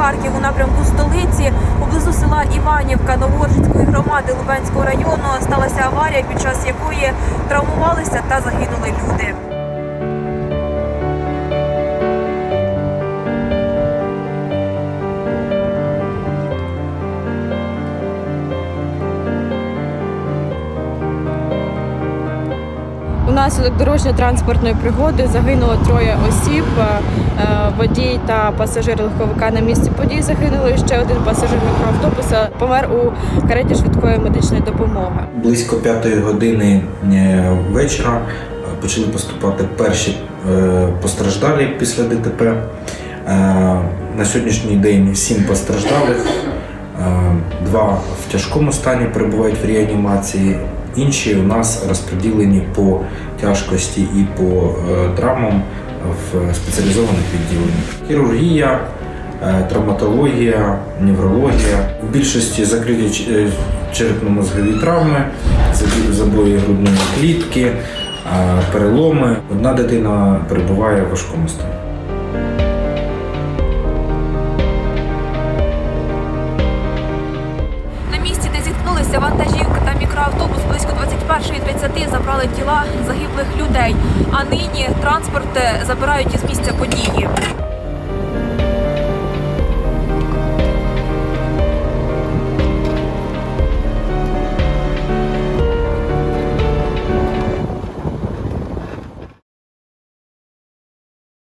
Харків у напрямку столиці. Поблизу села Іванівка Новоржицької громади Лубенського району сталася аварія, під час якої травмувалися та загинули люди. Унаслідок дорожньо-транспортної пригоди загинуло троє осіб. Е, Водій та пасажир легковика на місці події загинули. Ще один пасажир мікроавтобуса помер у кареті швидкої медичної допомоги. Близько п'ятої години е, вечора е, почали поступати перші е, постраждалі після ДТП. Е, На сьогоднішній день сім постраждалих, е, два в тяжкому стані перебувають в реанімації. Інші у нас розподілені по тяжкості і по е, травмам в спеціалізованих відділеннях. Хірургія, е, травматологія, неврологія. В більшості закриті е, черепно-мозгові травми, забої грудної клітки, е, переломи. Одна дитина перебуває в важкому стані. Вантажівка та мікроавтобус близько 21.30 забрали тіла загиблих людей. А нині транспорт е, забирають із місця події.